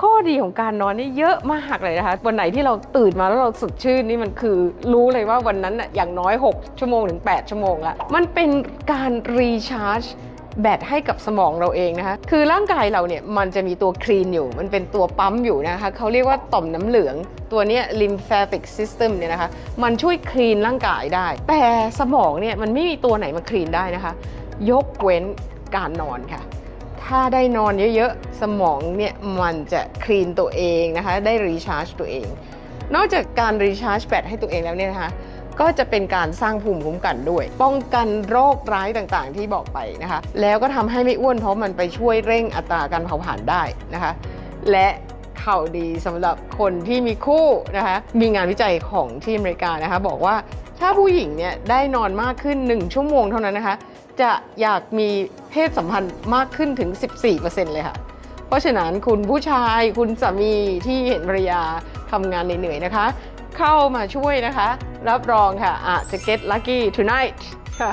ข้อดีของการนอนนี่เยอะมากเลยนะคะ วันไหนที่เราตื่นมาแล้วเราสดชื่นนี่มันคือรู้เลยว่าวันนั้นน่ะอย่างน้อย 6 ชั่วโมงถึง 8 ชั่วโมงละมันเป็นการรีชาร์จแบตให้กับสมองเราเองนะคะ คือร่างกายเราเนี่ยมันจะมีตัวคลีนอยู่ มันเป็นตัวปั๊มอยู่นะคะ เขาเรียกว่าต่อมน้ำเหลือง ตัวนี้ lymphatic system เนี่ยนะคะ มันช่วยคลีนร่างกายได้ แต่สมองเนี่ยมันไม่มีตัวไหนมาคลีนได้นะคะ ยกเว้นการนอนค่ะ ถ้าได้นอนเยอะๆ สมองเนี่ยมันจะคลีนตัวเองนะคะ ได้รีชาร์จตัวเอง นอกจากการรีชาร์จแบตให้ตัวเองแล้วเนี่ยนะคะ ก็จะเป็นการสร้างภูมิคุ้มกันด้วย ป้องกันโรคร้ายต่างๆ ที่บอกไปนะคะ แล้วก็ทำให้ไม่อ้วนเพราะมันไปช่วยเร่งอัตราการเผาผลาญได้นะคะ และ ข่าวดีสำหรับคนที่มีคู่นะคะ มีงานวิจัยของที่อเมริกานะคะ บอกว่าถ้าผู้หญิงเนี่ยได้นอนมากขึ้น 1 ชั่วโมงเท่านั้นนะคะ จะอยากมีเพศสัมพันธ์มากขึ้นถึง 14%เลยค่ะ เพราะฉะนั้นคุณผู้ชายคุณสามีที่เห็นภรรยาทำงานเหนื่อยๆนะคะ เข้ามาช่วยนะคะ รับรองค่ะอาจจะ get lucky tonight ค่ะ